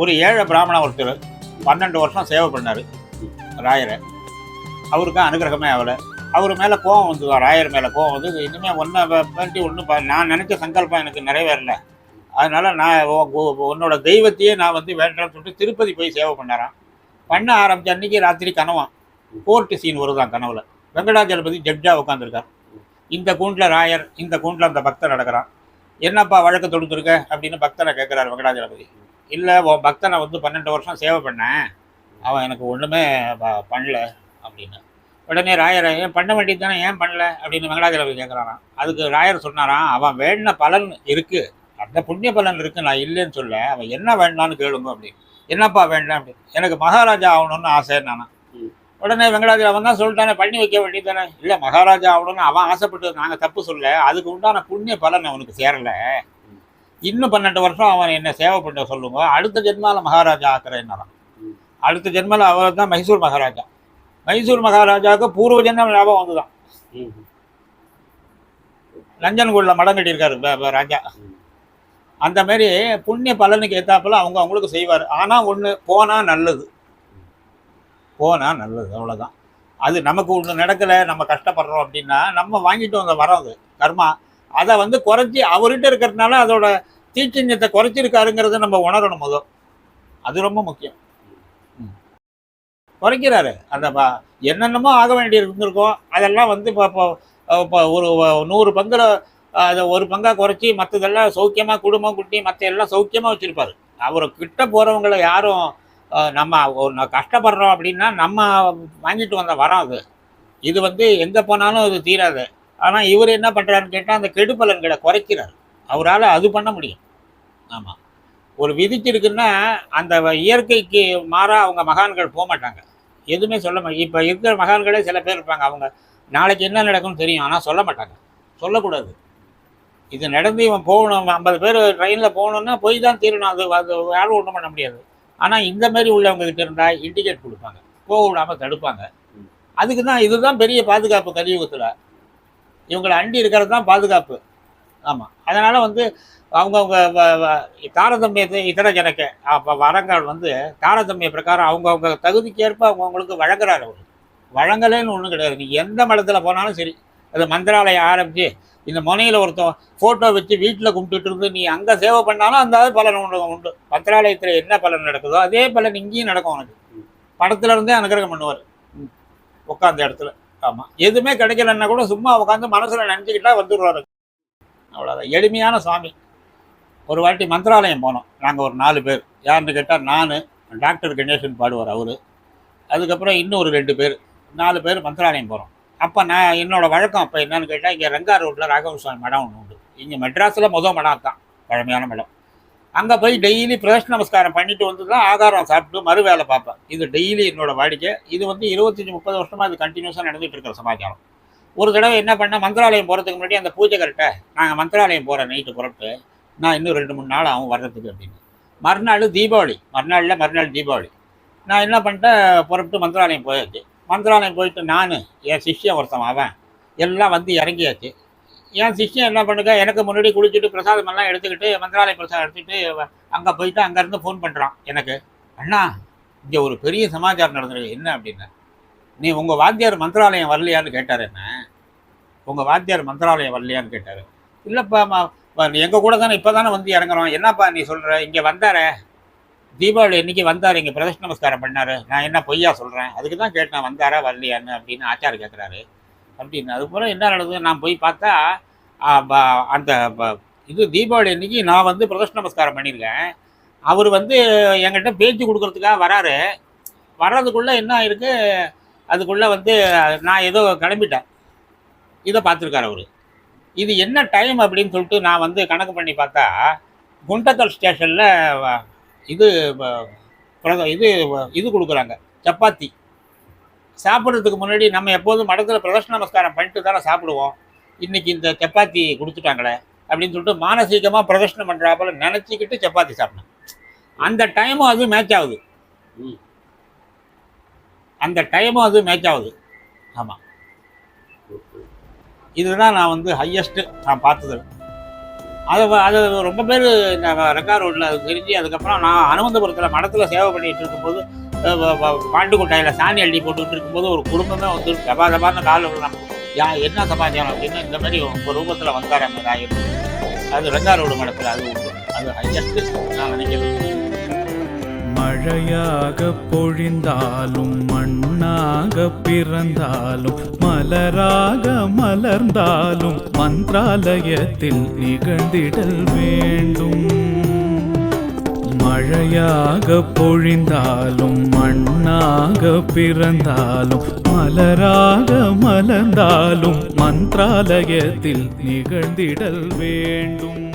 ஒரு ஏழை பிராமண ஒருத்தர் பன்னெண்டு வருஷம் சேவை பண்ணார் ராயரை. அவருக்கு அனுகிரகமே ஆகலை. அவர் மேலே கோவம் வந்து ராயர் மேலே கோவம் வந்து இனிமேல் ஒன்றை பற்றி ஒன்றும் நான் நினச்ச சங்கல்பம் எனக்கு நிறைவேறல. அதனால் நான் உன்னோட தெய்வத்தையே நான் வந்து வேண்டாம்னு சொல்லிட்டு திருப்பதி போய் சேவை பண்ணுறான் பண்ண ஆரம்பித்த அன்றைக்கி ராத்திரி கனவான் கோர்ட்டு சீன் வருதான் கனவில். வெங்கடாஜலபதி ஜட்ஜாக உட்காந்துருக்கார் இந்த கூண்டில் ராயர் இந்த கூண்டில் அந்த பக்தர் நடக்கிறான். என்னப்பா வழக்கு தொடுத்துருக்க அப்படின்னு பக்தரை கேட்குறாரு வெங்கடாஜலபதி. இல்லை உன் பக்தனை வந்து பன்னெண்டு வருஷம் சேவை பண்ணேன். அவன் எனக்கு ஒன்றுமே பண்ணல அப்படின்னு. உடனே ராயர் ஏன் பண்ண வேண்டியது தானே ஏன் பண்ணல? அப்படின்னு வெங்கடாஜலபதி கேட்குறாராம் அதுக்கு ராயர் சொன்னாராம் அவன் வேண்டின பலன் இருக்குது அந்த புண்ணிய பலன் இருக்குது நான் இல்லைன்னு சொல்ல. அவன் என்ன வேண்டான்னு கேளுங்க அப்படின்னு. என்னப்பா வேண்டாம் அப்படின்னு. எனக்கு மகாராஜா ஆகணும்னு ஆசை நானா. உடனே வெங்கடாஜல அவன் தான் சொல்லிட்டானே பண்ணி வைக்க வேண்டியது தானே. இல்லை மகாராஜா ஆகணும்னு அவன் ஆசைப்பட்டு நாங்கள் தப்பு சொல்ல அதுக்கு உண்டான புண்ணிய பலன் அவனுக்கு சேரல. இன்னும் பன்னெண்டு வருஷம் அவன் என்ன சேவை பண்ண சொல்லுங்க. அடுத்த ஜென்மாவில் மகாராஜா ஆக்குறேன்னாராம் ம். அடுத்த ஜென்மாவில் அவர் தான் மைசூர் மகாராஜா. மைசூர் மகாராஜாவுக்கு பூர்வ ஜென்மம் ஞாபகம் வந்துதான். தான் லஞ்சன்கூடில் மடம் கட்டியிருக்காரு ராஜா. அந்த மாதிரி புண்ணிய பலனுக்கு ஏற்றாப்புல அவங்க அவங்களுக்கு செய்வார். ஆனால் ஒன்று போனால் நல்லது. போனால் நல்லது அவ்வளோதான் அது நமக்கு ஒன்று நடக்கலை நம்ம கஷ்டப்படுறோம் அப்படின்னா நம்ம வாங்கிட்டு வந்த வரோம் அது கர்மா. அதை வந்து குறைச்சி அவர்கிட்ட இருக்கிறதுனால அதோட தீச்சிஞ்சத்தை குறைச்சிருக்காருங்கிறத நம்ம உணரணும் முதல் அது ரொம்ப முக்கியம். குறைக்கிறாரு. அந்த என்னென்னமோ ஆக வேண்டிய இருந்திருக்கோம் அதெல்லாம் வந்து இப்போ இப்போ ஒரு நூறு பங்கில் அதை ஒரு பங்காக குறைச்சி மற்றதெல்லாம் சௌக்கியமாக குடும்பம் குட்டி மற்ற எல்லாம் சௌக்கியமாக வச்சுருப்பாரு. அவர் கிட்ட போகிறவங்கள யாரும் நம்ம ஒரு கஷ்டப்படுறோம் அப்படின்னா நம்ம வாங்கிட்டு வந்த வரோம் அது. இது வந்து எங்கே போனாலும் அது தீராது. ஆனால் இவர் என்ன பண்ணுறாருன்னு கேட்டால் அந்த கெடுபலன்களை குறைக்கிறார். அவரால் அது பண்ண முடியும். ஆமாம் ஒரு விதிச்சிருக்குன்னா அந்த இயற்கைக்கு மாறாக அவங்க மகான்கள் போக மாட்டாங்க. எதுவுமே சொல்ல மாட்டாங்க இப்போ இருக்கிற மகான்களே சில பேர் இருப்பாங்க. அவங்க நாளைக்கு என்ன நடக்கும்னு தெரியும். ஆனால் சொல்ல மாட்டாங்க. சொல்லக்கூடாது. இது நடந்து இவன் போகணும். ஐம்பது பேர் ட்ரெயினில் போகணுன்னா போய் தான் தீரணும். அது அது யாரும் ஒன்றும் பண்ண முடியாது. ஆனால் இந்த மாதிரி உள்ளவங்க கிட்ட இருந்தால் இண்டிகேட் கொடுப்பாங்க. போக விடாமல் தடுப்பாங்க. அதுக்கு தான் இதுதான் பெரிய பாதுகாப்பு கலியுகத்தில். இவங்களை அண்டி இருக்கிறது தான் பாதுகாப்பு. ஆமாம் அதனால் வந்து அவங்கவுங்க வ- வ- தாரதமியத்தை இதர ஜனக்க அப்போ வரங்கள் வந்து தாரதமிய பிரகாரம் அவங்கவுங்க தகுதிக்கேற்ப அவங்கவுங்களுக்கு வழங்குறாரு அவர். வழங்கலைன்னு ஒன்றும் கிடையாது. நீ எந்த மடத்தில் போனாலும் சரி. அது மந்திராலயம் ஆரம்பித்து இந்த முனையில் ஒருத்தன் ஃபோட்டோ வச்சு வீட்டில் கும்பிட்டுட்டு இருந்து நீ அங்கே சேவை பண்ணாலும் அந்த பலன் உண்டு உண்டு. மந்திராலயத்தில் என்ன பலன் நடக்குதோ அதே பலன் இங்கேயும் நடக்கும் உனக்கு. படத்துல இருந்தே அனுகிரகம் பண்ணுவார். உட்காந்த இடத்துல. ஆமாம் எதுவுமே கிடைக்கலன்னா கூட சும்மா உட்காந்து மனசில் நினச்சிக்கிட்டா வந்துடுவாரு அவ்வளோதான் எளிமையான சாமி ஒரு வாட்டி மந்திராலயம் போனோம். நாங்கள் ஒரு நாலு பேர். யாருன்னு கேட்டால் நான் டாக்டர் கணேசன் பாடுவார் அவர். அதுக்கப்புறம் இன்னும் ஒரு ரெண்டு பேர். நாலு பேர் மந்திராலயம் போகிறோம் அப்போ நான் என்னோட வழக்கம் அப்போ என்னென்னு கேட்டால் இங்கே ரங்கா ரோட்டில் ராகவ சுவாமி மடம் ஒன்று உண்டு. இங்கே மெட்ராஸில் மொதல் மடம் தான் பழமையான மடம். அங்கே போய் டெய்லி பிரதர்ஷ நமஸ்காரம் பண்ணிட்டு வந்து தான் ஆகாரம் சாப்பிட்டு மறு வேலை பார்ப்பேன். இது டெய்லி என்னோட வாடிக்கை. இது வந்து இருபத்தஞ்சி முப்பது வருஷமாக இது கண்டினியூஸாக நடந்துகிட்டு இருக்கிற சமாச்சாரம். ஒரு தடவை என்ன பண்ணேன் மந்திராலயம் போகிறதுக்கு முன்னாடி அந்த பூஜை கரெக்டா நாங்கள் மந்திராலயம் போகிறேன் நைட்டு புறப்பட்டு நான் இன்னும் ரெண்டு மூணு நாள் ஆகும் வர்றதுக்கு அப்படின்னு. மறுநாள் தீபாவளி. மறுநாளில் மறுநாள் தீபாவளி. நான் என்ன பண்ணிட்டேன் புறப்பட்டு மந்திராலயம் போயாச்சு. மந்திராலயம் போயிட்டு நான் என் சிஷ்யன் ஒருத்தன் அவன் எல்லாம் வந்து இறங்கியாச்சு. என் சிஷ்யன் என்ன பண்ணுங்க எனக்கு முன்னாடி குளிச்சுட்டு பிரசாதம் எல்லாம் எடுத்துக்கிட்டு மந்திராலய பிரசாதம் எடுத்துக்கிட்டு அங்கே போயிட்டு அங்கேருந்து ஃபோன் பண்ணுறான் எனக்கு. அண்ணா இங்கே ஒரு பெரிய சமாச்சாரம் நடந்திருக்கு. என்ன அப்படின்னு நீ உங்கள் வாத்தியார் மந்திராலயம் வரலையான்னு கேட்டார் என்ன? உங்கள் வாத்தியார் மந்திராலயம் வரலையான்னு கேட்டார். இல்லைப்பா எங்கள் கூட தானே இப்போ தானே வந்து இறங்குறோம். என்னப்பா நீ சொல்கிற இங்கே வந்தாரே. தீபாவளி அன்னைக்கு வந்தார் இங்கே பிரதர்ஷ நமஸ்காரம் பண்ணார். நான் என்ன பொய்யா சொல்கிறேன் அதுக்கு தான் கேட்டேன் வந்தாரா வரலையான்னு அப்படின்னு ஆச்சார் கேட்குறாரு அப்படின்னு அதுக்கப்புறம் என்ன நடந்தது? நான் போய் பார்த்தா ப- அந்த ப- இது தீபாவளி அன்னைக்கு நான் வந்து பிரதர்ஷ நமஸ்காரம் பண்ணியிருக்கேன். அவர் வந்து என்கிட்ட பேச்சு கொடுக்குறதுக்காக வராரு. வர்றதுக்குள்ளே என்ன ஆயிருக்கு? அதுக்குள்ளே வந்து நான் ஏதோ கிளம்பிட்டேன். இதை பார்த்துருக்காரு அவர். இது என்ன டைம் அப்படின்னு சொல்லிட்டு நான் வந்து கணக்கு பண்ணி பார்த்தா குண்டக்கல் ஸ்டேஷனில் இது இது இது கொடுக்குறாங்க. சப்பாத்தி. சாப்பிட்றதுக்கு முன்னாடி நம்ம எப்போதும் மடத்தில் பிரதர்ஷ நமஸ்காரம் பண்ணிட்டு தானே சாப்பிடுவோம். இன்றைக்கி இந்த சப்பாத்தி கொடுத்துட்டாங்களே அப்படின்னு சொல்லிட்டு மானசீகமாக பிரதர்ஷனம் பண்ணுறாப்புல நினச்சிக்கிட்டு சப்பாத்தி சாப்பிட்டேன். அந்த டைமும் அது மேட்ச் ஆகுது. ம். அந்த டைமும் அது மேட்ச் ஆகுது. ஆமாம் இதுதான் நான் வந்து ஹையஸ்ட்டு நான் பார்த்தது. அதை அதை அது ரொம்ப பேர் இந்த ரெக்கா ரோட்டில் அது தெரிஞ்சு அதுக்கப்புறம் நான் அனுமந்தபுரத்தில் மடத்தில் சேவை பண்ணிகிட்டு இருக்கும்போது அஹ், வ- சாணி அள்ளி போட்டுக்கிட்டு இருக்கும்போது ஒரு குடும்பமே வந்து தபா தபான்னு காலில் விடலாம் யா என்ன சமாச்சாரம் அப்படின்னு இந்த மாதிரி ஒரு ரூபத்தில் வந்தார் அந்த ராயர் அது ரெங்கா ரோடு மடத்தில் அது உண்டு. அது ஹையஸ்ட்டு நான் நினைக்கிறேன். மழையாக பொழிந்தாலும் மண்ணாக பிறந்தாலும் மலராக மலர்ந்தாலும் மந்திராலயத்தில் நிகழ்ந்திடல் வேண்டும். மழையாக பொழிந்தாலும் மண்ணாக பிறந்தாலும் மலராக மலர்ந்தாலும் மந்திராலயத்தில் நிகழ்ந்திடல் வேண்டும்.